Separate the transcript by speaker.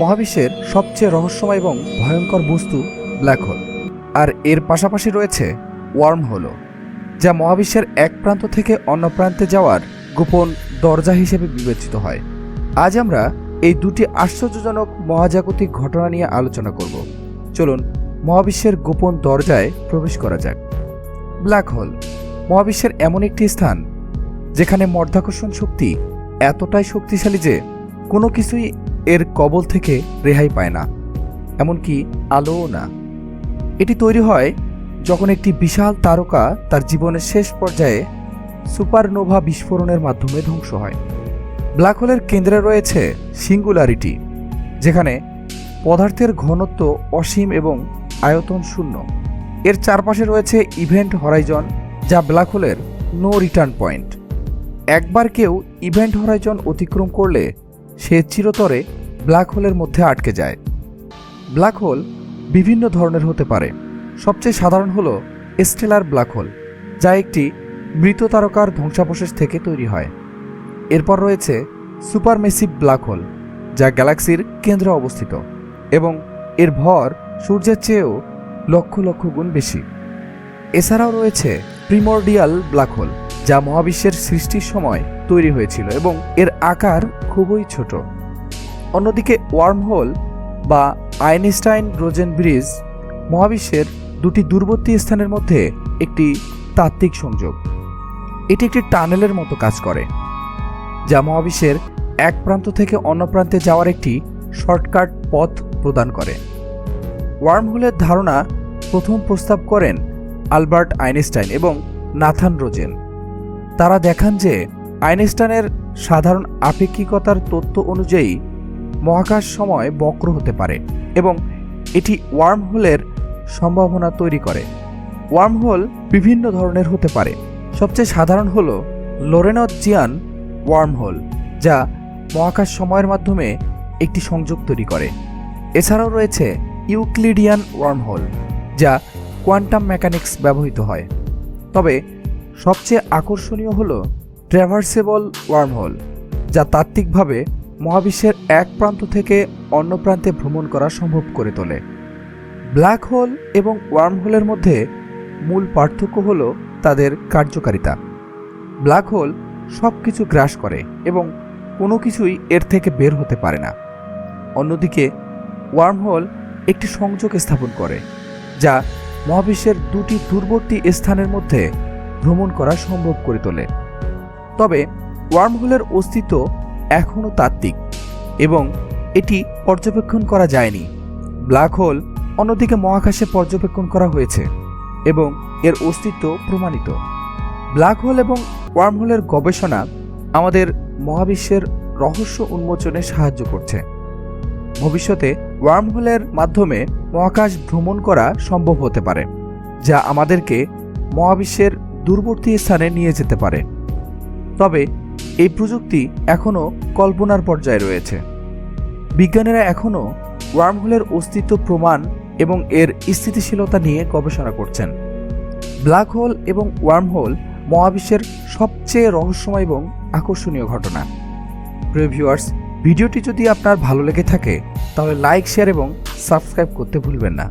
Speaker 1: মহাবিশ্বের সবচেয়ে রহস্যময় এবং ভয়ঙ্কর বস্তু ব্ল্যাক হোল। আর এর পাশাপাশি রয়েছে ওয়ার্ম হোলও, যা মহাবিশ্বের এক প্রান্ত থেকে অন্য প্রান্তে যাওয়ার গোপন দরজা হিসেবে বিবেচিত হয়। আজ আমরা এই দুটি আশ্চর্যজনক মহাজাগতিক ঘটনা নিয়ে আলোচনা করব। চলুন মহাবিশ্বের গোপন দরজায় প্রবেশ করা যাক। ব্ল্যাক হোল, মহাবিশ্বের এমন একটি স্থান, যেখানে মধ্যাকর্ষণ শক্তি এতটাই শক্তিশালী যে কোনো কিছুই এর কবল থেকে রেহাই পায় না, এমনকি আলোও না। এটি তৈরি হয় যখন একটি বিশাল তারকা তার জীবনের শেষ পর্যায়ে সুপারনোভা বিস্ফোরণের মাধ্যমে ধ্বংস হয়। ব্ল্যাক হোলের কেন্দ্রে রয়েছে সিঙ্গুলারিটি, যেখানে পদার্থের ঘনত্ব অসীম এবং আয়তন শূন্য। এর চারপাশে রয়েছে ইভেন্ট হরাইজন, যা ব্ল্যাক হোলের নো রিটার্ন পয়েন্ট। একবার কেউ ইভেন্ট হরাইজন অতিক্রম করলে সে চিরতরে ব্ল্যাক হোলের মধ্যে আটকে যায়। ব্ল্যাক হোল বিভিন্ন ধরনের হতে পারে। সবচেয়ে সাধারণ হলো স্টেলার ব্ল্যাক হোল, যা একটি মৃত তারকার ধ্বংসাবশেষ থেকে তৈরি হয়। এরপর রয়েছে সুপারমেসিভ ব্ল্যাক হোল, যা গ্যালাক্সির কেন্দ্রে অবস্থিত এবং এর ভর সূর্যের চেয়েও লক্ষ লক্ষ গুণ বেশি। এছাড়াও রয়েছে প্রিমর্ডিয়াল ব্ল্যাক হোল, যা মহাবিশ্বের সৃষ্টির সময় তৈরি হয়েছিল এবং এর আকার খুবই ছোট। অন্যদিকে ওয়ার্ম হোল বা আইনস্টাইন রোজেন ব্রিজ মহাবিশ্বের দুটি দূরবর্তী স্থানের মধ্যে একটি তাত্ত্বিক সংযোগ। এটি একটি টানেলের মতো কাজ করে, যা মহাবিশ্বের এক প্রান্ত থেকে অন্য প্রান্তে যাওয়ার একটি শর্টকাট পথ প্রদান করে। ওয়ার্মহোলের ধারণা প্রথম প্রস্তাব করেন আলবার্ট আইনস্টাইন এবং নাথান রোজেন। তারা দেখান যে আইনস্টাইনের সাধারণ আপেক্ষিকতার তথ্য অনুযায়ী মহাকাশ সময় বক্র হতে পারে এবং এটি ওয়ার্মহোলের সম্ভাবনা তৈরি করে। ওয়ার্মহোল বিভিন্ন ধরনের হতে পারে। সবচেয়ে সাধারণ হল লোরেনজিয়ান ওয়ার্মহোল, যা মহাকাশ সময়ের মাধ্যমে একটি সংযোগ তৈরি করে। এছাড়াও রয়েছে ইউক্লিডিয়ান ওয়ার্মহোল, যা কোয়ান্টাম মেকানিক্স ব্যবহৃত হয়। তবে সবচেয়ে আকর্ষণীয় হল ট্র্যাভার্সেবল ওয়ার্মহোল যা তাত্ত্বিকভাবে মহাবিশ্বের এক প্রান্ত থেকে অন্য প্রান্তে ভ্রমণ করা সম্ভব করে তোলে। ব্ল্যাক হোল এবং ওয়ার্মহোলের মধ্যে মূল পার্থক্য হল তাদের কার্যকারিতা। ব্ল্যাক হোল সব কিছু গ্রাস করে এবং কোনো কিছুই এর থেকে বের হতে পারে না। অন্যদিকে, ওয়ার্মহোল একটি সংযোগ স্থাপন করে, যা মহাবিশ্বের দুটি দূরবর্তী স্থানের মধ্যে ভ্রমণ করা সম্ভব করে তোলে। তবে ওয়ার্মহোলের অস্তিত্ব এখনও তাত্ত্বিক এবং এটি পর্যবেক্ষণ করা যায়নি। ব্ল্যাক হোল অন্যদিকে মহাকাশে পর্যবেক্ষণ করা হয়েছে এবং এর অস্তিত্ব প্রমাণিত। ব্ল্যাক হোল এবং ওয়ার্মহোলের গবেষণা আমাদের মহাবিশ্বের রহস্য উন্মোচনে সাহায্য করছে। ভবিষ্যতে ওয়ার্মহোলের মাধ্যমে মহাকাশ ভ্রমণ করা সম্ভব হতে পারে, যা আমাদেরকে মহাবিশ্বের দূরবর্তী স্থানে নিয়ে যেতে পারে। তবে এই প্রযুক্তি এখনও কল্পনার পর্যায়ে রয়েছে। বিজ্ঞানীরা এখনও ওয়ার্মহোলের অস্তিত্ব প্রমাণ এবং এর স্থিতিশীলতা নিয়ে গবেষণা করছেন। ব্ল্যাক হোল এবং ওয়ার্মহোল মহাবিশ্বের সবচেয়ে রহস্যময় এবং আকর্ষণীয় ঘটনা। প্রিভিউয়ার্স ভিডিওটি যদি আপনার ভালো লেগে থাকে, তাহলে লাইক, শেয়ার এবং সাবস্ক্রাইব করতে ভুলবেন না।